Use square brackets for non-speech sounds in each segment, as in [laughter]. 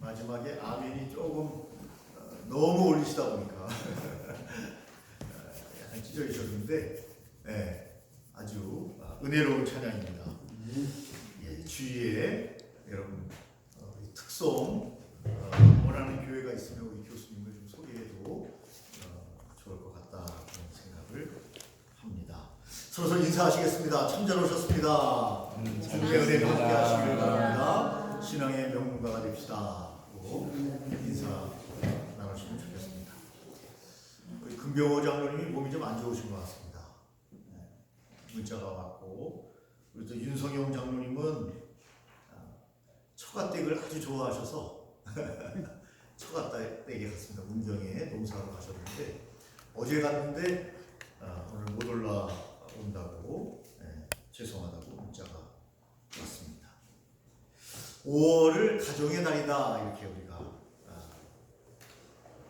마지막에 아멘이 조금 어, 너무 올리시다 보니까 [laughs] 어, 약간 찢어지셨는데 예, 아주 아, 은혜로운 찬양입니다. 예, 주위에 여러분 어, 이 특성 어, 원하는 교회가 있으면 우리 교수님을 좀 소개해도 어, 좋을 것 같다 그런 생각을 합니다. 서로서 인사하시겠습니다. 참잘 오셨습니다. 음, 은혜가 함께. 하시길 바랍니다. 신앙의 명문가가 됩시다. 인사 나누시면 좋겠습니다. 우리 금병호 장로님이 몸이 좀 안 좋으신 것 같습니다. 네, 문자가 왔고 우리 또 윤성용 장로님은 아, 처가댁을 아주 좋아하셔서 [laughs] 처가댁에 갔습니다. 문경에 농사하러 가셨는데 어제 갔는데 아, 오늘 못 올라온다고 네, 죄송하다고 문자가 왔습니다. 5월을 가정의 달이다 이렇게 우리가 아,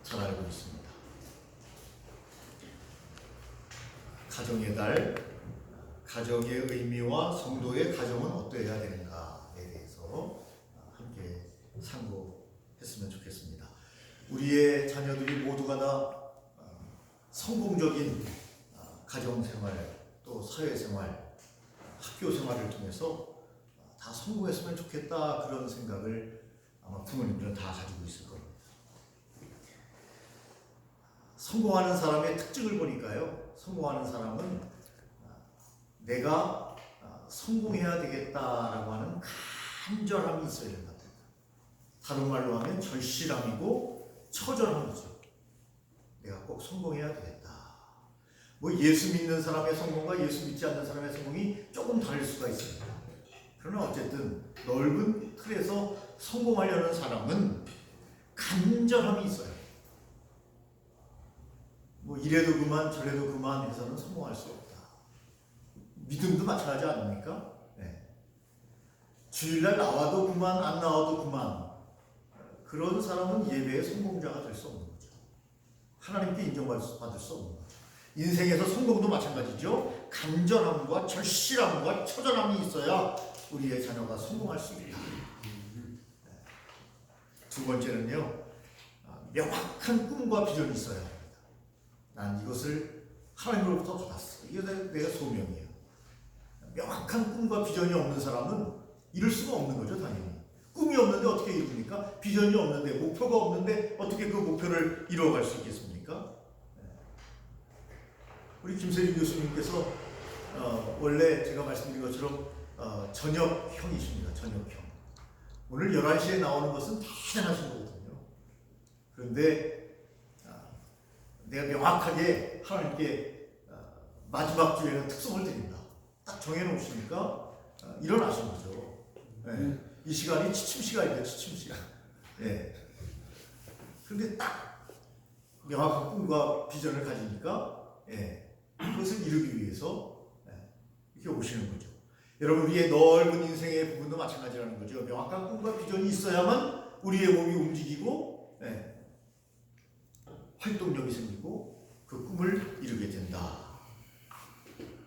잘 알고 있습니다. 가정의 달, 가정의 의미와 성도의 가정은 어떠해야 되는가에 대해서 아, 함께 상고했으면 좋겠습니다. 우리의 자녀들이 모두가 다 아, 성공적인 아, 가정 생활 또 사회 생활, 학교 생활을 통해서 다 성공했으면 좋겠다 그런 생각을 아마 부모님들은 다 가지고 있을 겁니다. 성공하는 사람의 특징을 보니까요. 성공하는 사람은 아, 내가 아, 성공해야 되겠다라고 하는 간절함이 있어야 된다. 다른 말로 하면 절실함이고 처절함이죠. 내가 꼭 성공해야 되겠다. 뭐 예수 믿는 사람의 성공과 예수 믿지 않는 사람의 성공이 조금 다를 수가 있습니다. 그러나 어쨌든 넓은 틀에서 성공하려는 사람은 간절함이 있어요. 뭐 이래도 그만 저래도 그만 해서는 성공할 수 없다. 믿음도 마찬가지 아닙니까? 네. 주일날 나와도 그만 안 나와도 그만 그런 사람은 예배의 성공자가 될 수 없는 거죠. 하나님께 인정받을 수 없는 거죠. 인생에서 성공도 마찬가지죠. 간절함과 절실함과 처절함이 있어야 우리의 자녀가 성공할 수 있다. 네. 두 번째는요, 아, 명확한 꿈과 비전이 있어야 합니다. 난 이것을 하나님으로부터 받았어. 이게 내- 내가 소명이에요. 명확한 꿈과 비전이 없는 사람은 이룰 수가 없는 거죠, 당연히. 꿈이 없는데 어떻게 이룹니까? 비전이 없는데, 목표가 없는데 어떻게 그 목표를 이루어갈 수 있겠습니까? 네. 우리 김세림 교수님께서 어, 원래 제가 말씀드린 것처럼 어, 저녁형이십니다. 저녁형. 오늘 11시에 나오는 것은 대단하신 거거든요. 그런데 아, 내가 명확하게 하나님께 아, 마지막 주에는 특성을 드린다. 딱 정해놓으시니까 아, 일어나신 거죠. 예. 이 시간이 취침 시간이에요. 취침 시간. 예. 근데 딱 명확한 꿈과 비전을 가지니까 예. 그것을 이루기 위해서 예. 이렇게 오시는 거죠. 여러분 우리의 넓은 인생의 부분도 마찬가지라는 거죠. 명확한 꿈과 비전이 있어야만 우리의 몸이 움직이고 예. 활동력이 생기고 그 꿈을 이루게 된다.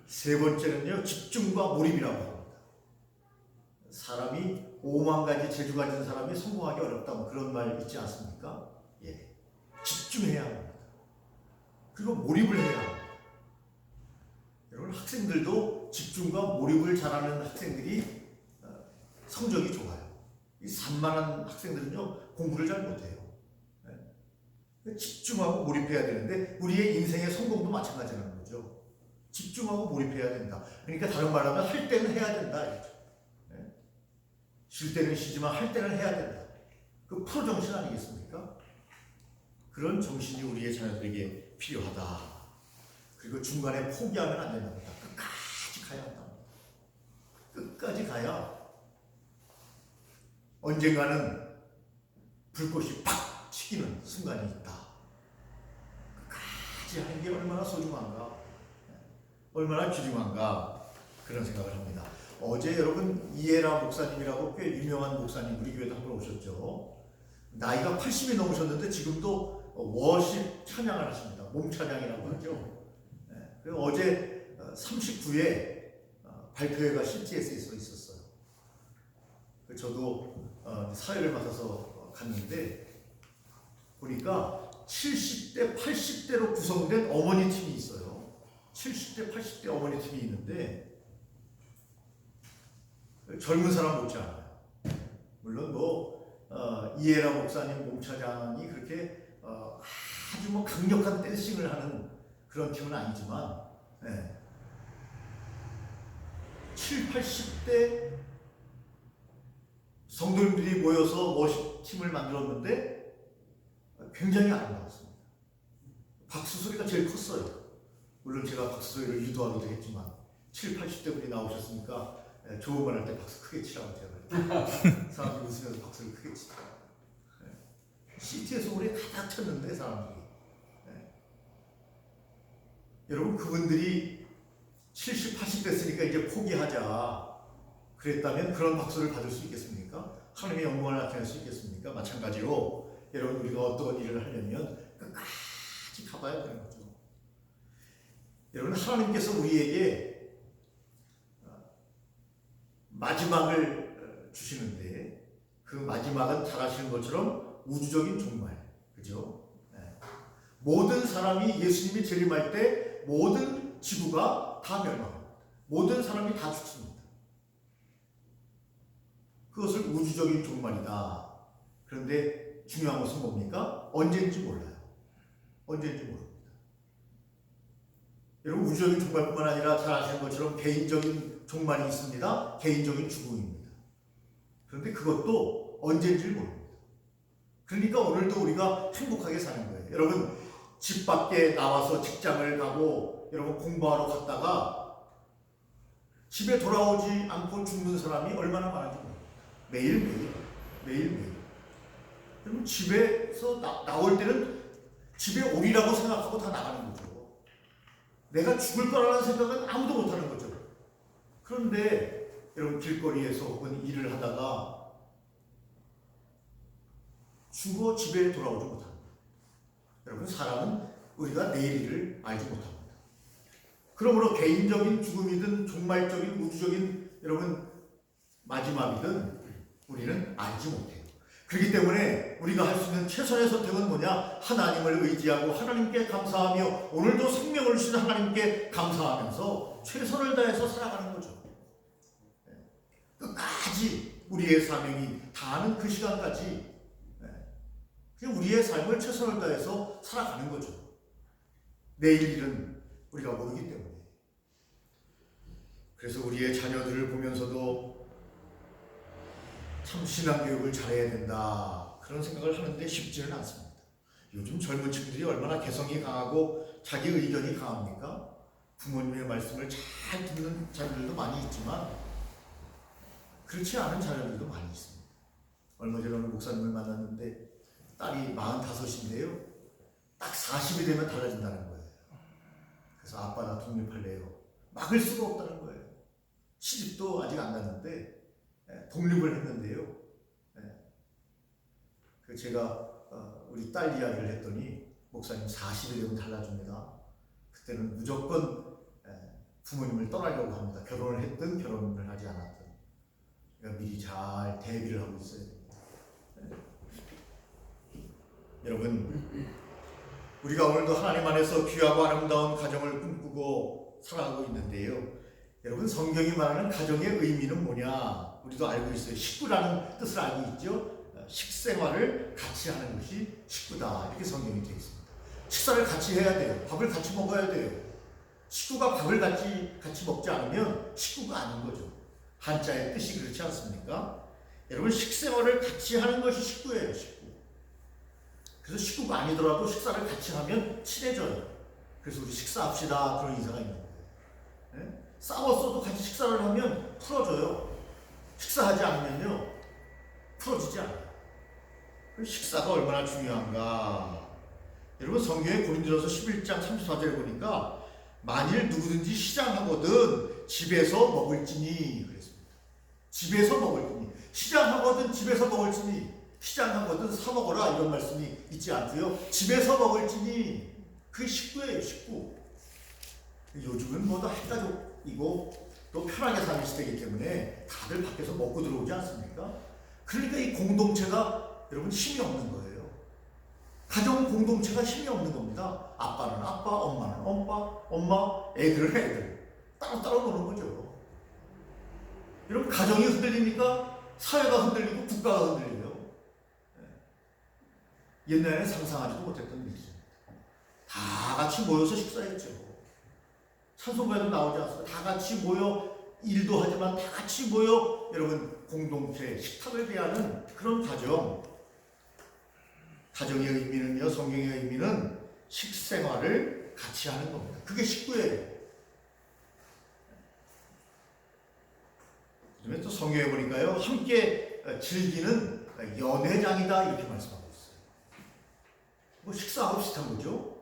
세 번째는요 집중과 몰입이라고 합니다. 사람이 5만 가지 재주 가진 사람이 성공하기 어렵다 뭐 그런 말 있지 않습니까? 예. 집중해야 합니다. 그리고 몰입을 해야 합니다. 학생들도 집중과 몰입을 잘하는 학생들이 어, 성적이 좋아요. 이 산만한 학생들은요 공부를 잘 못해요. 네. 집중하고 몰입해야 되는데 우리의 인생의 성공도 마찬가지라는 거죠. 집중하고 몰입해야 된다. 그러니까 다른 말로 하면 할 때는 해야 된다. 네. 쉴 때는 쉬지만 할 때는 해야 된다. 그 프로 정신 아니겠습니까? 그런 정신이 우리의 자녀들에게 필요하다. 그리고 중간에 포기하면 안 된답니다. 끝까지 가야 한다. 끝까지 가야 언젠가는 불꽃이 팍 튀기는 순간이 있다. 끝까지 하는 게 얼마나 소중한가, 얼마나 귀중한가 그런 생각을 합니다. 어제 여러분 이에라 목사님이라고 꽤 유명한 목사님 우리 교회도 한번 오셨죠. 나이가 80이 넘으셨는데 지금도 워십 찬양을 하십니다. 몸 찬양이라고 하죠. 네, 그리고 어제 39회 발표회가 CTS에서 있었어요. 그 저도 어, 사회를 맡아서 갔는데 보니까 70대, 80대로 구성된 어머니 팀이 있어요. 70대, 80대 어머니 팀이 있는데 젊은 사람 못지 않아요. 물론 뭐 어, 이해라 목사님, 목차장이 그렇게 어, 아주 뭐 강력한 댄싱을 하는 그런 팀은 아니지만 예. 7, 80대 성도님들이 모여서 워십 팀을 만들었는데 굉장히 아름다웠습니다. 박수 소리가 제일 컸어요. 물론 제가 박수 소리를 유도하기도 했지만 7, 80대 분이 나오셨으니까 예, 좋은 말 할 때 박수 크게 치라고 제가. 사람들이 웃으면서 박수를 크게 치더라. 예. 시티에서 우리 가득 쳤는데 사람들이. 예. 여러분 그분들이 70, 80 됐으니까 이제 포기하자. 그랬다면 그런 박수를 받을 수 있겠습니까? 하나님의 영광을 나타낼 수 있겠습니까? 마찬가지로 여러분 우리가 어떤 일을 하려면 끝까지 가봐야 되는 거죠. 여러분 하나님께서 우리에게 어, 마지막을 어, 주시는데 그 마지막은 잘 아시는 것처럼 우주적인 종말, 그죠? 네. 모든 사람이 예수님이 재림할 때 모든 지구가 다 멸망합니다. 모든 사람이 다 죽습니다. 그것을 우주적인 종말이다. 그런데 중요한 것은 뭡니까? 언제인지 몰라요. 언제인지 모릅니다. 여러분 우주적인 종말뿐만 아니라 잘 아시는 것처럼 개인적인 종말이 있습니다. 개인적인 죽음입니다. 그런데 그것도 언제인지 모릅니다. 그러니까 오늘도 우리가 행복하게 사는 거예요. 여러분 집 밖에 나와서 직장을 가고 여러분 공부하러 갔다가 집에 돌아오지 않고 죽는 사람이 얼마나 많은지 모릅니다. 매일매일 매일매일 그러면 집에서 나, 나올 때는 집에 오리라고 생각하고 다 나가는 거죠. 내가 죽을 거라는 생각은 아무도 못 하는 거죠. 그런데 여러분 길거리에서 혹은 일을 하다가 죽어 집에 돌아오지 못합니다. 여러분 사람은 우리가 내일 일을 알지 못합니다. 그러므로 개인적인 죽음이든 종말적인 우주적인 여러분 마지막이든 우리는 알지 못해요. 그렇기 때문에 우리가 할 수 있는 최선의 선택은 뭐냐? 하나님을 의지하고 하나님께 감사하며 오늘도 생명을 주신 하나님께 감사하면서 최선을 다해서 살아가는 거죠. 네. 끝까지 우리의 사명이 다하는 그 시간까지 우리의 삶을 최선을 다해서 살아가는 거죠. 내일 일은 우리가 모르기 때문에. 그래서 우리의 자녀들을 보면서도 참 신앙교육을 잘해야 된다 그런 생각을 하는데 쉽지는 않습니다. 요즘 젊은 친구들이 얼마나 개성이 강하고 자기 의견이 강합니까? 부모님의 말씀을 잘 듣는 자녀들도 많이 있지만 그렇지 않은 자녀들도 많이 있습니다. 얼마 전에 목사님을 만났는데 딸이 45인데요. 딱 40이 되면 달라진다는 거예요. 그래서 아빠 나 독립할래요. 막을 수가 없다는 거예요. 시집도 아직 안 갔는데 예, 독립을 했는데요. 예. 그 제가 어, 우리 딸 이야기를 했더니 목사님 40이 되면 달라집니다. 그때는 무조건 예, 부모님을 떠나려고 합니다. 결혼을 했든 결혼을 하지 않았든. 미리 잘 대비를 하고 있어야 됩니다. 예. 여러분, 우리가 오늘도 하나님 안에서 귀하고 아름다운 가정을 꿈꾸고 살아가고 있는데요. 여러분 성경이 말하는 가정의 의미는 뭐냐? 우리도 알고 있어요. 식구라는 뜻을 알고 있죠. 어, 식생활을 같이 하는 것이 식구다. 이렇게 성경이 되어 있습니다. 식사를 같이 해야 돼요. 밥을 같이 먹어야 돼요. 식구가 밥을 같이 같이 먹지 않으면 식구가 아닌 거죠. 한자의 뜻이 그렇지 않습니까? 여러분 식생활을 같이 하는 것이 식구예요. 식구. 그래서 식구가 아니더라도 식사를 같이 하면 친해져요. 그래서 우리 식사합시다 그런 인사가 있는 거예요. 네? 싸웠어도 같이 식사를 하면 풀어져요. 식사하지 않으면요 풀어지지 않아요. 그 식사가 얼마나 중요한가. 여러분 성경에 고린도전서 11장 34절에 보니까 만일 누구든지 시장하거든 집에서 먹을지니 그랬습니다. 집에서 먹을지니 시장하거든 집에서 먹을지니 시장하거든 사 먹어라 이런 말씀이 있지 않고요. 집에서 먹을지니 그 식구예요 식구. 요즘은 뭐다 핵가족이고 또 편하게 사는 시대이기 때문에 다들 밖에서 먹고 들어오지 않습니까? 그러니까 이 공동체가 여러분 힘이 없는 거예요. 가정 공동체가 힘이 없는 겁니다. 아빠는 아빠, 엄마는 엄마, 엄마, 애들은 애들. 따로따로 노는 거죠. 여러분 가정이 흔들리니까 사회가 흔들리고 국가가 흔들려요. 예. 옛날에 상상하지도 못했던 일이죠. 다 같이 모여서 식사했죠. 찬송가에도 나오지 않습니까? 다 같이 모여 일도 하지만 다 같이 모여 여러분 공동체 식탁을 대하는 그런 가정. 가정의 의미는요, 성경의 의미는 식생활을 같이 하는 겁니다. 그게 식구예요. 그다음에 또 성경에 보니까요, 함께 즐기는 연회장이다 이렇게 있어요. 뭐 식사하고 비슷한 거죠.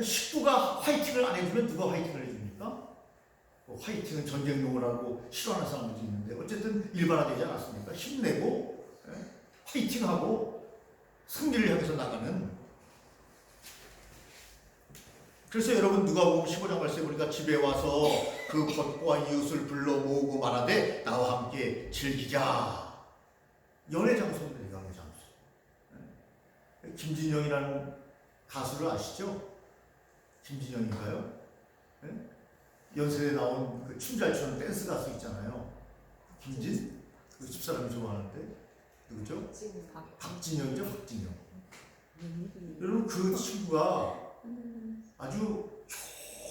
식구가 화이팅을 안 해주면 누가 화이팅을 해줍니까? 뭐 화이팅은 전쟁용을 하고 싫어하는 사람들도 있는데 어쨌든 일반화되지 않았습니까? 힘내고 예? 화이팅하고 승리를 향해서 나가는 그래서 여러분 누가 보면 15장 말씀에 보니까 집에 와서 그 겉과 이웃을 불러 모으고 말하되 나와 함께 즐기자 연애 장소 예? 김진영이라는 가수를 아시죠? 김진영인가요? 예? 연세대 나온 그 춤잘 추는 댄스 가수 있잖아요. 김진? 그 집사람이 좋아하는데 누구죠? 박진영이죠, 박진영. 여러분 그 친구가 아주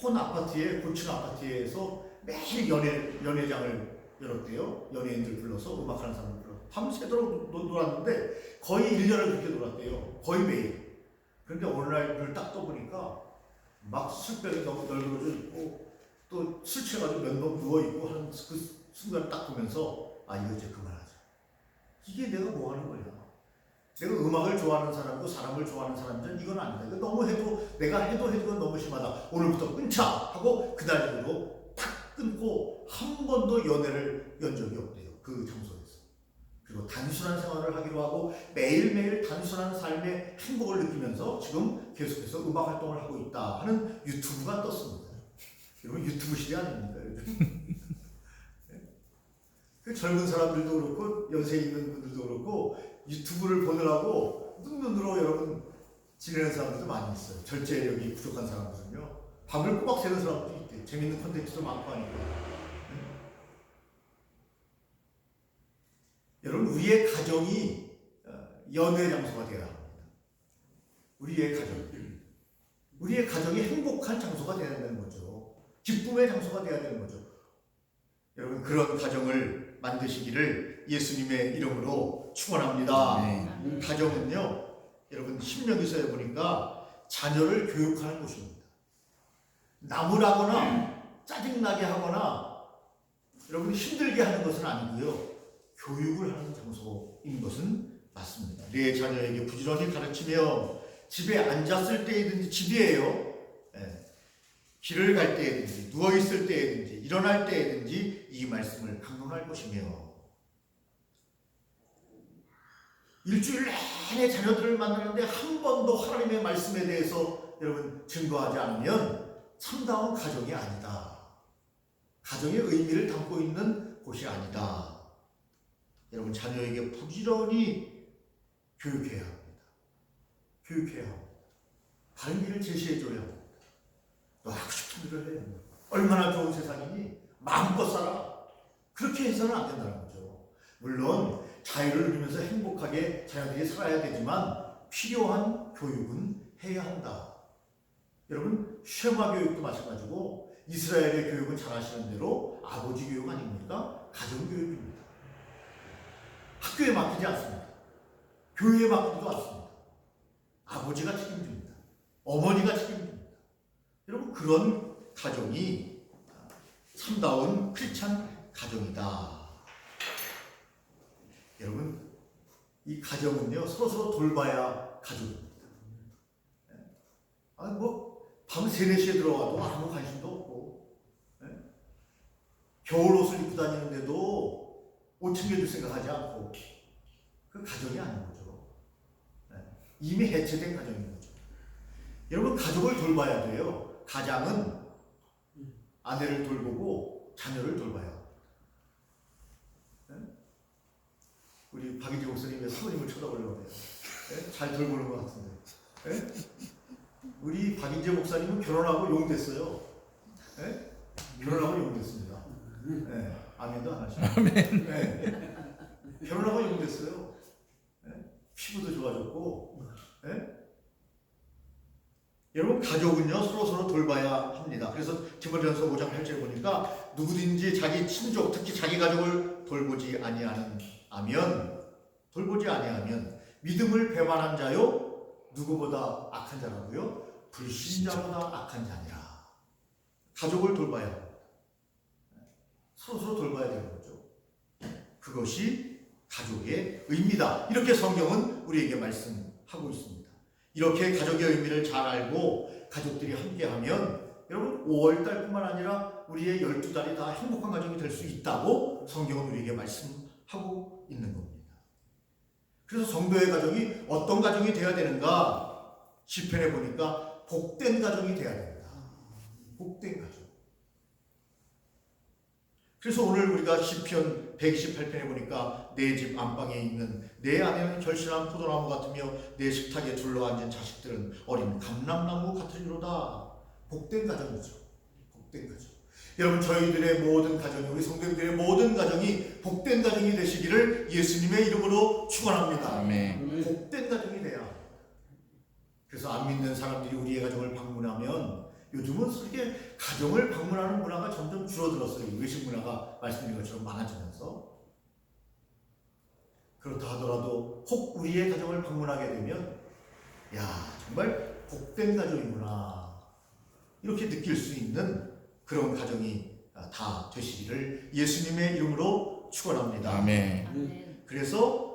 좋은 아파트에 고층 아파트에서 매일 연애 연애장을 열었대요. 연예인들 불러서 음악하는 사람들 밤새도록 노- 놀았는데 거의 1년을 그렇게 놀았대요. 거의 매일. 그런데 어느 날 눈을 딱 떠보니까 막 술병이 너무 널브러져 있고 또 술 취해가지고 면목 누워 있고 하는 그 순간 딱 보면서 아 이거 이제 그만하자. 이게 내가 뭐 하는 거냐? 내가 음악을 좋아하는 사람이고 사람을 좋아하는 사람들은 이건 아니다. 이거 너무 해도 내가 해도 해도 너무 심하다. 오늘부터 끊자 하고 그날 이후로 탁 끊고 한 번도 연애를 연 적이 없대요. 그 장소에서. 그리고 단순한 생활을 하기로 하고 매일매일 단순한 삶의 행복을 느끼면서 지금 계속해서 음악 활동을 하고 있다 하는 유튜브가 떴습니다. 여러분 유튜브 시대 아닙니까? [laughs] 그 젊은 사람들도 그렇고 연세 있는 분들도 그렇고 유튜브를 보느라고 눈눈으로 여러분 지내는 사람들도 많이 있어요. 절제력이 부족한 사람들은요. 밤을 꼬박 새는 사람들도 있대요. 재밌는 콘텐츠도 많고 하니까. 여러분 우리의 가정이 어, 연애 장소가 되어야 합니다. 우리의 가정. 우리의 가정이 행복한 장소가 되어야 되는 거죠. 기쁨의 장소가 되어야 되는 거죠. 여러분 그런 가정을 만드시기를 예수님의 이름으로 축원합니다. 네. 가정은요, 여러분 신명기서에 보니까 자녀를 교육하는 곳입니다. 나무라거나 짜증나게 하거나 여러분 힘들게 하는 것은 아니고요, 교육을 하는 장소인 것은 맞습니다. 내 자녀에게 부지런히 가르치며 집에 앉았을 때이든지 집이에요. 예. 길을 갈 때이든지 누워 있을 때이든지 일어날 때이든지 이 말씀을 강론할 것이며 일주일 내내 자녀들을 만나는데 한 번도 하나님의 말씀에 대해서 여러분 증거하지 않으면 참다운 가정이 아니다. 가정의 의미를 담고 있는 곳이 아니다. 여러분 자녀에게 부지런히 교육해야 합니다. 교육해야 합니다. 바른 길을 제시해줘야 합니다. 너 하고 싶은 대로 해. 얼마나 좋은 세상이니 마음껏 살아. 그렇게 해서는 안 된다는 거죠. 물론 자유를 누리면서 행복하게 자녀들이 살아야 되지만 필요한 교육은 해야 한다. 여러분 쉐마 교육도 마찬가지고 이스라엘의 교육은 잘 아시는 대로 아버지 교육 아닙니까? 가정 교육입니다. 학교에 맡기지 않습니다. 교회에 맡기지도 않습니다. 아버지가 책임집니다. 어머니가 책임집니다. 여러분 그런 가정이 참다운 크리스찬 가정이다. 여러분 이 가정은요 서로 돌봐야 가족입니다. 아뭐밤 3, 4시에 들어와도 아무 관심도 없고 예? 겨울 옷을 입고 다니는데도 옷 챙겨줄 생각하지 않고 그 가정이 아닌 거죠. 예. 이미 해체된 가정인 거죠. 여러분 가족을 돌봐야 돼요. 가장은 아내를 돌보고 자녀를 합니다. 예? 우리 박희지 목사님의 사모님을 쳐다보려고 해요. 예? 잘 돌보는 것 같은데. 예? 우리 박인재 목사님은 결혼하고 용 됐어요. 예? 결혼하고 용 됐습니다. 예. 아멘도 안 하시고. 아멘. 예. 결혼하고 용 됐어요. 예? 피부도 좋아졌고. 예? 여러분 가족은요 서로 서로 돌봐야 합니다. 그래서 디모데전서 5장 8절에 보니까 누구든지 자기 친족 특히 자기 가족을 돌보지 아니하는 아면 돌보지 아니하면 믿음을 배반한 자요 누구보다 악한 자라고요 불신자보다 악한 자니라. 가족을 돌봐야. 서로 돌봐야 되는 거죠. 그것이 가족의 의미다. 이렇게 성경은 우리에게 말씀하고 있습니다. 이렇게 가족의 의미를 잘 알고 가족들이 함께하면 여러분 5월 달뿐만 아니라 우리의 12달이 다 행복한 가정이 될 수 있다고 성경은 우리에게 말씀하고 있는 겁니다. 그래서 성도의 가정이 어떤 가정이 되어야 되는가? 시편에 보니까 복된 가정이 되어야 된다. 복된 가정. 그래서 오늘 우리가 시편 128편에 보니까 내 집 안방에 있는 내 안에는 결실한 포도나무 같으며 내 식탁에 둘러앉은 자식들은 어린 감람나무 같으리로다. 복된 가정이죠. 복된 가정. 여러분 저희들의 모든 가정이 우리 성도들의 모든 가정이 복된 가정이 되시기를 예수님의 이름으로 축원합니다. 복된 가정이 돼야. 합니다. 그래서 안 믿는 사람들이 우리의 가정을 방문하면 요즘은 그렇게 가정을 방문하는 문화가 점점 줄어들었어요. 외식 문화가 말씀드린 것처럼 많아지면서. 그렇다 하더라도 혹 우리의 가정을 방문하게 되면 야 정말 복된 가정이구나 이렇게 느낄 수 있는 그런 가정이 다 되시기를 예수님의 이름으로 축원합니다. 아멘. 아멘. 그래서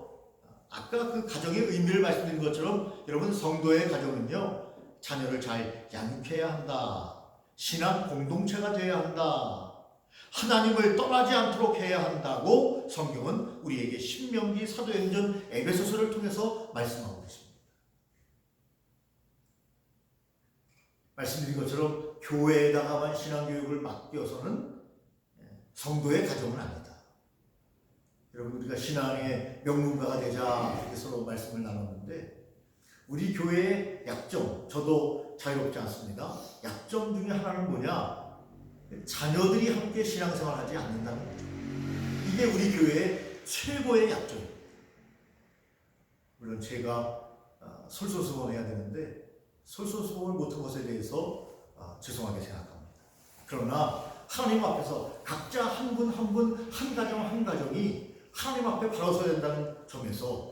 아까 그 가정의 의미를 말씀드린 것처럼 여러분 성도의 가정은요 자녀를 잘 양육해야 한다. 신앙 공동체가 되어야 한다. 하나님을 떠나지 않도록 해야 한다고 성경은 우리에게 신명기 사도행전 에베소서를 통해서 말씀하고 있습니다. 말씀드린 것처럼 교회에다가만 신앙교육을 맡겨서는 성도의 가정은 아니다. 여러분 우리가 신앙의 명문가가 되자 이렇게 서로 말씀을 나눴는데 우리 교회의 약점 저도 자유롭지 않습니다. 약점 중에 하나는 뭐냐? 자녀들이 함께 신앙생활 하지 않는다는 거죠. 이게 우리 교회의 최고의 약점입니다. 물론 제가 아, 솔선수범해야 되는데 솔선수범을 못한 것에 대해서 아, 죄송하게 생각합니다. 그러나 하나님 앞에서 각자 한 분 한 분 한 가정 한 가정이 하나님 앞에 바로 서야 된다는 점에서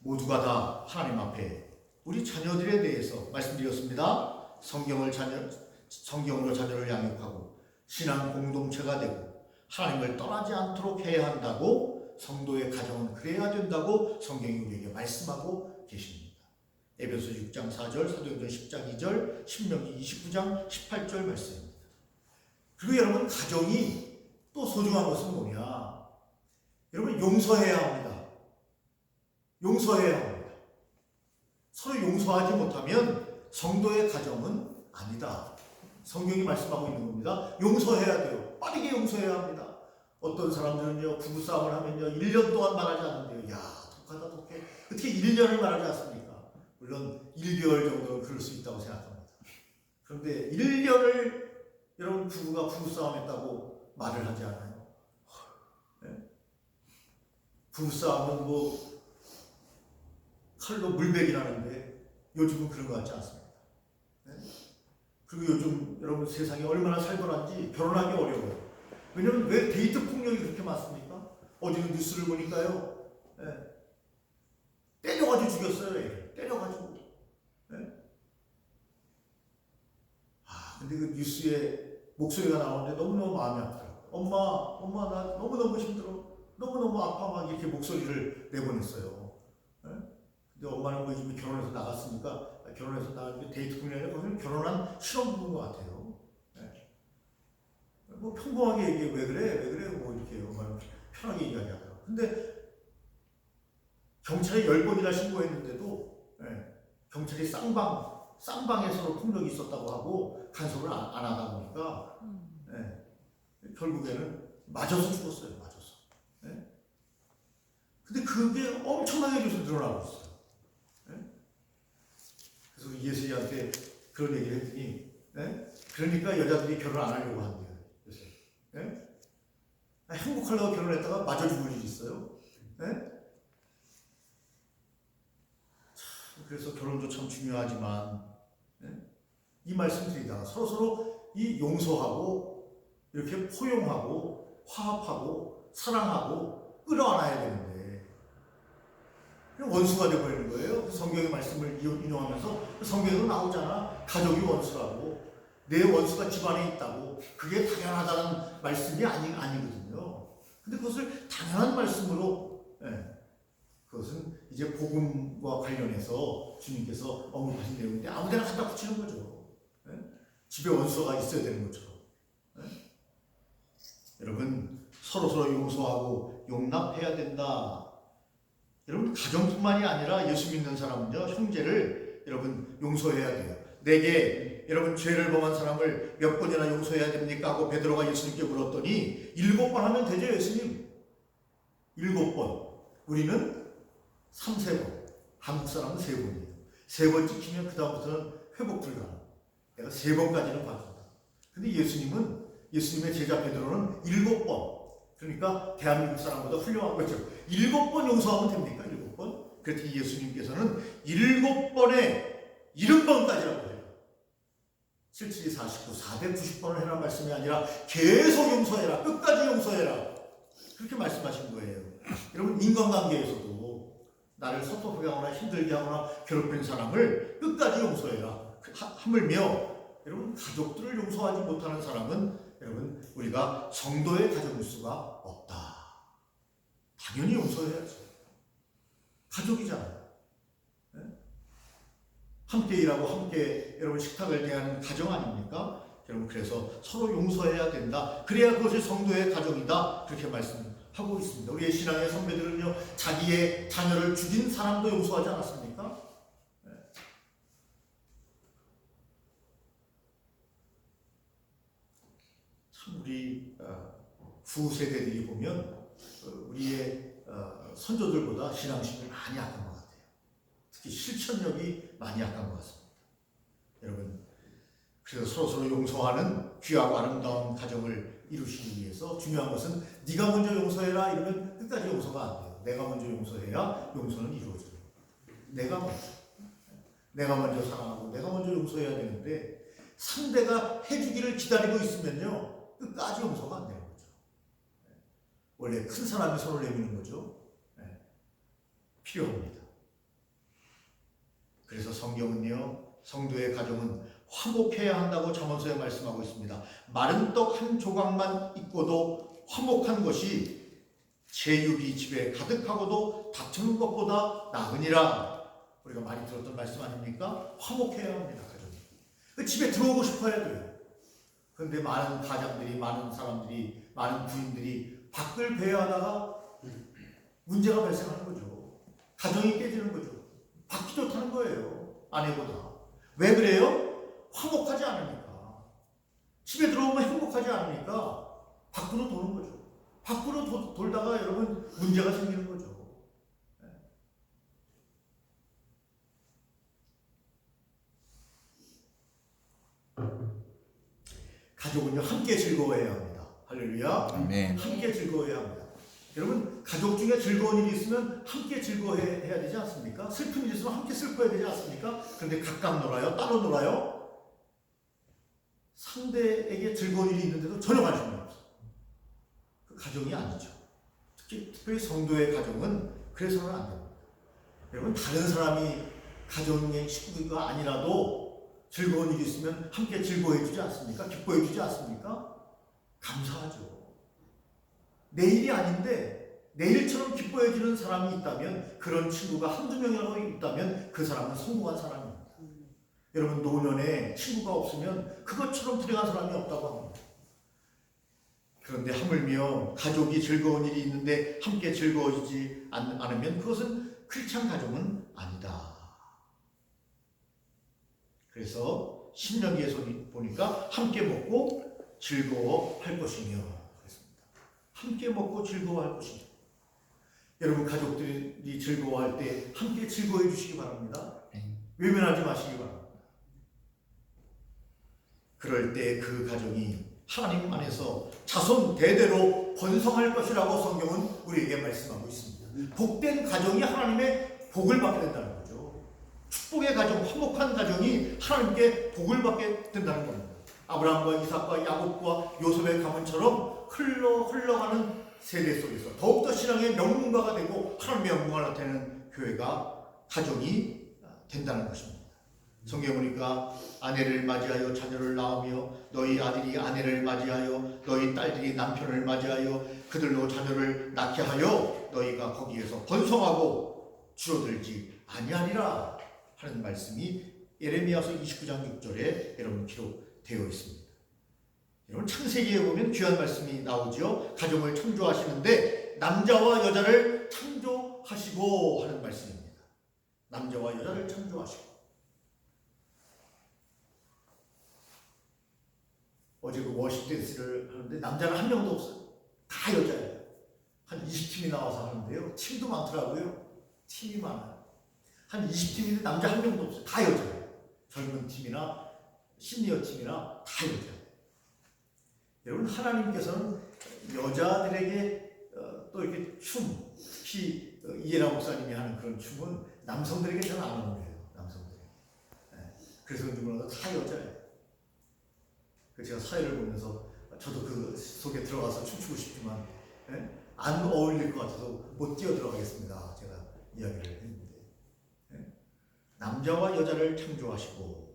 모두가 다 하나님 앞에 우리 자녀들에 대해서 말씀드렸습니다. 성경을 자녀 성경으로 자녀를 양육하고 신앙 공동체가 되고 하나님을 떠나지 않도록 해야 한다고 성도의 가정은 그래야 된다고 성경이 우리에게 말씀하고 계십니다. 에베소 6장 4절, 사도행전 10장 2절, 신명기 29장 18절 말씀입니다. 그리고 여러분 가정이 또 소중한 것은 뭐냐? 여러분 용서해야 합니다. 용서해야 합니다. 서로 용서하지 못하면 성도의 가정은 아니다. 성경이 말씀하고 있는 겁니다. 용서해야 돼요. 빠르게 용서해야 합니다. 어떤 사람들은요, 부부싸움을 하면요, 1년 동안 말하지 않는데요. 야, 독하다, 독해. 어떻게 1년을 말하지 않습니까? 물론 1개월 정도는 그럴 수 있다고 생각합니다. 그런데 1년을 여러분 부부가 부부싸움 했다고 말을 하지 않아요. 네? 부부싸움은 뭐 칼로 물베기라는데 요즘은 그런 것 같지 않습니다. 네? 그리고 요즘 여러분 세상이 얼마나 살벌한지 결혼하기 어려워요. 왜냐면 왜 데이트 폭력이 그렇게 많습니까? 어제는 뉴스를 보니까요. 예. 때려가지고 죽였어요. 애를. 때려가지고. 예? 아, 근데 그 뉴스에 목소리가 나오는데 너무너무 마음이 아프더라고요. 엄마, 엄마, 나 너무너무 힘들어. 너무너무 아파. 막 이렇게 목소리를 내보냈어요. 예? 근데 엄마는 뭐 지금 결혼해서 나갔으니까, 결혼해서 나갔는데 데이트 아니라 거기는 결혼한 실험부인 것 같아요. 예. 뭐 평범하게 얘기해. 왜 그래? 왜 그래? 뭐 이렇게 엄마는 편하게 이야기하더라고요. 근데 경찰에 열 번이나 신고했는데도 예, 경찰이 쌍방 쌍방에 서로 폭력이 있었다고 하고 간섭을 안, 안 하다 보니까 예, 결국에는 맞아서 죽었어요. 맞아서. 예? 근데 그게 엄청나게 요새 늘어나고 있어요. 예? 그래서 예수님한테 그런 얘기를 했더니, 예? 그러니까 여자들이 결혼 안 하려고 한대요. 예? 아, 행복하려고 결혼했다가 맞아 죽을 일이 있어요. 예? 참, 그래서 결혼도 참 중요하지만, 예? 이 말씀 드리다가 서로서로 이 용서하고, 이렇게 포용하고, 화합하고, 사랑하고, 끌어안아야 되는데, 그냥 원수가 되어버리는 거예요. 그 성경의 말씀을 인용- 인용하면서 그 성경에도 나오잖아. 가족이 원수라고. 내 원수가 집안에 있다고. 그게 당연하다는 말씀이 아니, 아니거든요. 근데 그것을 당연한 말씀으로, 예, 그것은 이제 복음과 관련해서 주님께서 언급하신 내용인데 아무 데나 갖다 붙이는 거죠. 예? 집에 원수가 있어야 되는 것처럼. 예? 여러분, 서로서로 용서하고 용납해야 된다. 여러분 가정뿐만이 아니라 예수 믿는 사람은요 형제를 여러분 용서해야 돼요. 내게 여러분 죄를 범한 사람을 몇 번이나 용서해야 됩니까? 하고 베드로가 예수님께 물었더니 일곱 번 하면 되죠 예수님. 일곱 번. 우리는 삼세 번. 한국 사람은 세 번이에요. 세 번 찍히면 그 다음부터는 회복 불가능. 내가 세 번까지는 봐준다. 근데 예수님은 예수님의 제자 베드로는 일곱 번. 그러니까 대한민국 사람보다 훌륭한 거죠. 일곱 번 용서하면 됩니까? 일곱 번? 그랬더니 예수님께서는 일곱 번에 일흔 번까지라고 해요. 77, 49, 490번을 해라 말씀이 아니라 계속 용서해라. 끝까지 용서해라. 그렇게 말씀하신 거예요. 여러분, 인간관계에서도 나를 섭섭하게 하거나 힘들게 하거나 괴롭힌 사람을 끝까지 용서해라. 그 하- 하물며 여러분, 가족들을 용서하지 못하는 사람은 여러분, 우리가 성도의 가족일 수가. 당연히 용서해야죠. 가족이잖아요. 예? 함께 일하고 함께 여러분 식탁을 대하는 가정 아닙니까? 여러분 그래서 서로 용서해야 된다. 그래야 그것이 성도의 가족이다. 그렇게 말씀하고 있습니다. 우리의 신앙의 선배들은요, 자기의 자녀를 죽인 사람도 용서하지 않았습니까? 예. 참 우리 어, 후세대들이 보면 어, 우리의 어, 선조들보다 신앙심이 많이 약한 것 같아요. 특히 실천력이 많이 약한 것 같습니다. 여러분, 그래서 서로 서로 용서하는 귀하고 아름다운 가정을 이루시기 위해서 중요한 것은 네가 먼저 용서해라 이러면 끝까지 용서가 안 돼요. 내가 먼저 용서해야 용서는 이루어져요. 내가 먼저, 내가 먼저 사랑하고 내가 먼저 용서해야 되는데 상대가 해주기를 기다리고 있으면요 끝까지 용서가 안 거죠. 원래 큰 사람이 손을 내미는 거죠. 네. 필요합니다. 그래서 성경은요, 성도의 가정은 화목해야 한다고 잠언서에 말씀하고 있습니다. 마른 떡 한 조각만 있고도 화목한 것이 제육이 집에 가득하고도 다투는 것보다 나으니라. 우리가 많이 들었던 말씀 아닙니까? 화목해야 합니다, 가정이. 그 집에 들어오고 싶어야 돼요. 그런데 많은 가장들이, 많은 사람들이, 많은 부인들이 밖을 배회하다가 문제가 발생하는 거죠. 가정이 깨지는 거죠. 받기 좋다는 거예요. 아내보다. 왜 그래요? 화목하지 않으니까. 집에 들어오면 행복하지 않으니까 밖으로 도는 거죠. 밖으로 도- 돌다가 여러분 문제가 생기는 거죠. 네. 가족은요 함께 즐거워해야 합니다. 할렐루야. 아멘. 함께 즐거워해야 합니다. 여러분 가족 중에 즐거운 일이 있으면 함께 즐거워해야 되지 않습니까? 슬픈 일이 있으면 함께 슬퍼야 되지 않습니까? 그런데 각각 놀아요? 따로 놀아요? 상대에게 즐거운 일이 있는데도 전혀 관심이 없어. 그 가정이 아니죠. 특히 특별히 성도의 가정은 그래서는 안 됩니다. 여러분 다른 사람이 가정의 식구가 아니라도 즐거운 일이 있으면 함께 즐거워해 주지 않습니까? 기뻐해 주지 않습니까? 감사하죠. 내일이 아닌데 내일처럼 기뻐해 주는 사람이 있다면 그런 친구가 한두 명이라도 있다면 그 사람은 성공한 사람입니다. 여러분 노년에 친구가 없으면 그것처럼 불행한 사람이 없다고 합니다. 그런데 하물며 가족이 즐거운 일이 있는데 함께 즐거워지지 않, 않으면 그것은 크리스찬 가정은 아니다. 그래서 신명기에서 보니까 함께 먹고 즐거워할 것이며 그랬습니다. 함께 먹고 즐거워할 것이며 여러분 가족들이 즐거워할 때 함께 즐거워해 주시기 바랍니다. 네. 외면하지 마시기 바랍니다. 그럴 때 그 가정이 하나님 안에서 자손 대대로 번성할 것이라고 성경은 우리에게 말씀하고 있습니다. 복된 가정이 하나님의 복을 받게 된다는 거죠. 축복의 가정, 화목한 가정이 하나님께 복을 받게 된다는 겁니다. 아브라함과 이삭과 야곱과 요셉의 가문처럼 흘러 흘러가는 세대 속에서 더욱더 신앙의 명문가가 되고 하나님의 영광을 나타내는 교회가 가정이 된다는 것입니다. 성경 보니까 아내를 맞이하여 자녀를 낳으며 너희 아들이 아내를 맞이하여 너희 딸들이 남편을 맞이하여 그들로 자녀를 낳게 하여 너희가 거기에서 번성하고 줄어들지 아니하리라 하는 말씀이 예레미야서 29장 6절에 여러분 기록 되어 있습니다. 여러분 창세기에 보면 귀한 말씀이 나오죠. 가정을 창조하시는데 남자와 여자를 창조하시고 하는 말씀입니다. 남자와 여자를 창조하시고 어제 그 워십 댄스를 하는데 남자는 한 명도 없어요. 다 여자예요. 한 20팀이 나와서 하는데요. 팀도 많더라고요. 팀이 많아요. 한 20팀인데 남자 한 명도 없어요. 다 여자예요. 젊은 팀이나 팀이나 다 여자예요. 여러분 하나님께서는 여자들에게 어, 또 이렇게 춤, 특히 어, 이해라 목사님이 하는 그런 춤은 남성들에게 잘안 어울려요. 남성들에게. 네. 그래서 몰라도 다 여자예요. 그 제가 사회를 보면서 저도 그 속에 들어가서 춤추고 싶지만 예? 안 어울릴 것 같아서 못 뛰어 들어가겠습니다. 제가 이야기를 했는데 예? 남자와 여자를 창조하시고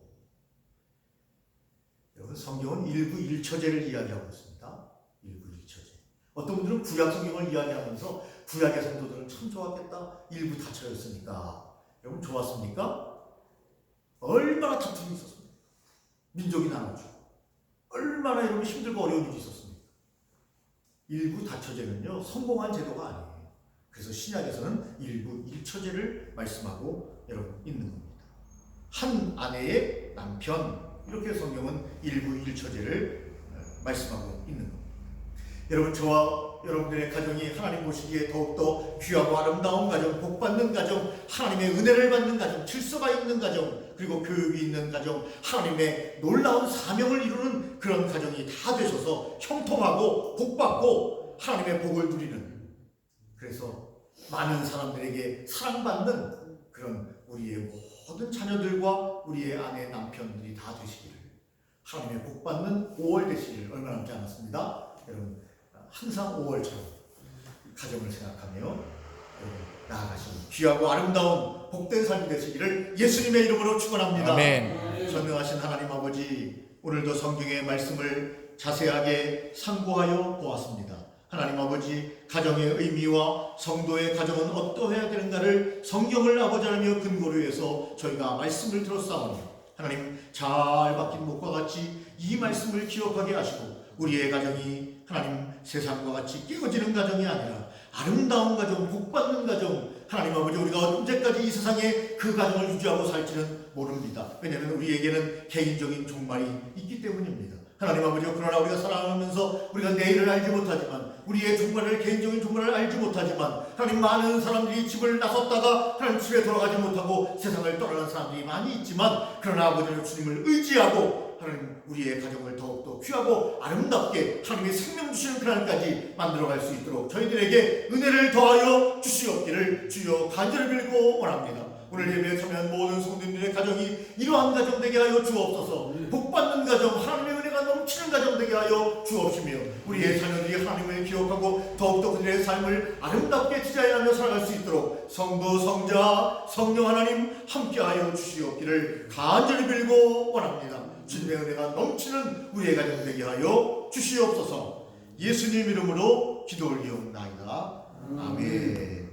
여러분 성경은 일부 일처제를 이야기하고 있습니다. 일부 일처제. 어떤 분들은 구약 성경을 이야기하면서 구약의 성도들은 참 좋았겠다. 일부 다처였으니까. 여러분 좋았습니까? 얼마나 다툼이 있었습니까? 민족이 나눠주고 얼마나 여러분 힘들고 어려운 일이 있었습니까? 일부 다처제는요 성공한 제도가 아니에요. 그래서 신약에서는 일부 일처제를 말씀하고 여러분 있는 겁니다. 한 아내의 남편 이렇게 성경은 일부 일처제를 어, 말씀하고 있는 겁니다. 여러분 저와 여러분들의 가정이 하나님 보시기에 더욱더 귀하고 아름다운 가정, 복받는 가정, 하나님의 은혜를 받는 가정, 질서가 있는 가정, 그리고 교육이 있는 가정, 하나님의 놀라운 사명을 이루는 그런 가정이 다 되셔서 형통하고 복받고 하나님의 복을 누리는 그래서 많은 사람들에게 사랑받는 그런 우리의 모든 자녀들과 우리의 아내 남편들이 다 되시기를 하나님의 복받는 5월 되시기를 얼마 남지 않았습니다. 여러분 항상 5월처럼 가정을 생각하며 여러분 나아가시는 귀하고 아름다운 복된 삶이 되시기를 예수님의 이름으로 축원합니다. 아멘. 전능하신 하나님 아버지 오늘도 성경의 말씀을 자세하게 상고하여 보았습니다. 하나님 아버지 가정의 의미와 성도의 가정은 어떠해야 되는가를 성경을 아버지 하나며 근거로 해서 저희가 말씀을 들었사오니 하나님 잘 박힌 목과 같이 이 말씀을 기억하게 하시고 우리의 가정이 하나님 세상과 같이 깨어지는 가정이 아니라 아름다운 가정, 복받는 가정, 하나님 아버지 우리가 언제까지 이 세상에 그 가정을 유지하고 살지는 모릅니다. 왜냐하면 우리에게는 개인적인 종말이 있기 때문입니다. 하나님 아버지 그러나 우리가 살아가면서 우리가 내일을 알지 못하지만 우리의 종말을 개인적인 종말을 알지 못하지만 하나님 많은 사람들이 집을 나섰다가 하나님 집에 돌아가지 못하고 세상을 떠나는 사람들이 많이 있지만 그러나 아버지는 주님을 의지하고 하나님 우리의 가정을 더욱더 귀하고 아름답게 하나님의 생명 주시는 그날까지 만들어갈 수 있도록 저희들에게 은혜를 더하여 주시옵기를 주여 간절히 빌고 원합니다. 오늘 예배에 참여한 모든 성도님들의 가정이 이러한 가정 되게 하여 주옵소서. 복받는 가정 하나님의 은혜가 넘치는 가정 되게 하여 주옵시며 우리의 자녀들이 하나님을 기억하고 더욱더 그들의 삶을 아름답게 지자하며 살아갈 수 있도록 성도 성자 성령 하나님 함께하여 주시옵기를 간절히 빌고 원합니다. 주님의 은혜가 넘치는 우리의 가정 되게 하여 주시옵소서. 예수님 이름으로 기도 올리옵나이다. 아멘